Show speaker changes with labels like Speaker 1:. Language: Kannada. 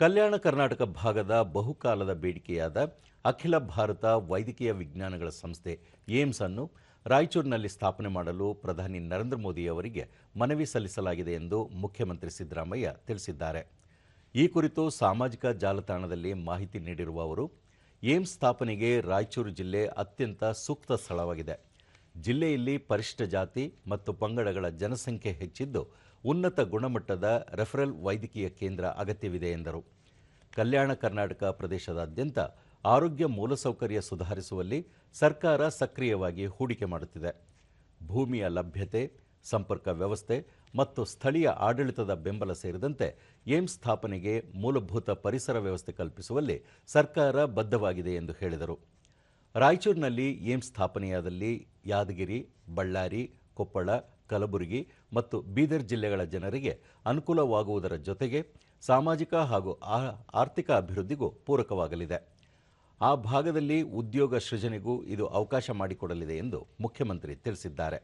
Speaker 1: ಕಲ್ಯಾಣ ಕರ್ನಾಟಕ ಭಾಗದ ಬಹುಕಾಲದ ಬೇಡಿಕೆಯಾದ ಅಖಿಲ ಭಾರತ ವೈದ್ಯಕೀಯ ವಿಜ್ಞಾನಗಳ ಸಂಸ್ಥೆ ಏಮ್ಸ್ ಅನ್ನು ರಾಯಚೂರಿನಲ್ಲಿ ಸ್ಥಾಪನೆ ಮಾಡಲು ಪ್ರಧಾನಿ ನರೇಂದ್ರ ಮೋದಿ ಅವರಿಗೆ ಮನವಿ ಸಲ್ಲಿಸಲಾಗಿದೆ ಎಂದು ಮುಖ್ಯಮಂತ್ರಿ ಸಿದ್ದರಾಮಯ್ಯ ತಿಳಿಸಿದ್ದಾರೆ. ಈ ಕುರಿತು ಸಾಮಾಜಿಕ ಜಾಲತಾಣದಲ್ಲಿ ಮಾಹಿತಿ ನೀಡಿರುವ ಅವರು, ಏಮ್ಸ್ ಸ್ಥಾಪನೆಗೆ ರಾಯಚೂರು ಜಿಲ್ಲೆ ಅತ್ಯಂತ ಸೂಕ್ತ ಸ್ಥಳವಾಗಿದೆ. ಜಿಲ್ಲೆಯಲ್ಲಿ ಪರಿಶಿಷ್ಟ ಜಾತಿ ಮತ್ತು ಪಂಗಡಗಳ ಜನಸಂಖ್ಯೆ ಹೆಚ್ಚಿದ್ದು ಉನ್ನತ ಗುಣಮಟ್ಟದ ರೆಫರಲ್ ವೈದ್ಯಕೀಯ ಕೇಂದ್ರ ಅಗತ್ಯವಿದೆ ಎಂದರು. ಕಲ್ಯಾಣ ಕರ್ನಾಟಕ ಪ್ರದೇಶದಾದ್ಯಂತ ಆರೋಗ್ಯ ಮೂಲಸೌಕರ್ಯ ಸುಧಾರಿಸುವಲ್ಲಿ ಸರ್ಕಾರ ಸಕ್ರಿಯವಾಗಿ ಹೂಡಿಕೆ ಮಾಡುತ್ತಿದೆ. ಭೂಮಿಯ ಲಭ್ಯತೆ, ಸಂಪರ್ಕ ವ್ಯವಸ್ಥೆ ಮತ್ತು ಸ್ಥಳೀಯ ಆಡಳಿತದ ಬೆಂಬಲ ಸೇರಿದಂತೆ ಏಮ್ಸ್ ಸ್ಥಾಪನೆಗೆ ಮೂಲಭೂತ ಪರಿಸರ ವ್ಯವಸ್ಥೆ ಕಲ್ಪಿಸುವಲ್ಲಿ ಸರ್ಕಾರ ಬದ್ಧವಾಗಿದೆ ಎಂದು ಹೇಳಿದರು. ರಾಯಚೂರಿನಲ್ಲಿ ಏಮ್ಸ್ ಸ್ಥಾಪನೆಯಾದಲ್ಲಿ ಯಾದಗಿರಿ, ಬಳ್ಳಾರಿ, ಕೊಪ್ಪಳ, ಕಲಬುರಗಿ ಮತ್ತು ಬೀದರ್ ಜಿಲ್ಲೆಗಳ ಜನರಿಗೆ ಅನುಕೂಲವಾಗುವುದರ ಜೊತೆಗೆ ಸಾಮಾಜಿಕ ಹಾಗೂ ಆರ್ಥಿಕ ಅಭಿವೃದ್ಧಿಗೂ ಪೂರಕವಾಗಲಿದೆ. ಆ ಭಾಗದಲ್ಲಿ ಉದ್ಯೋಗ ಸೃಜನೆಗೂ ಇದು ಅವಕಾಶ ಮಾಡಿಕೊಡಲಿದೆ ಎಂದು ಮುಖ್ಯಮಂತ್ರಿ ತಿಳಿಸಿದ್ದಾರೆ.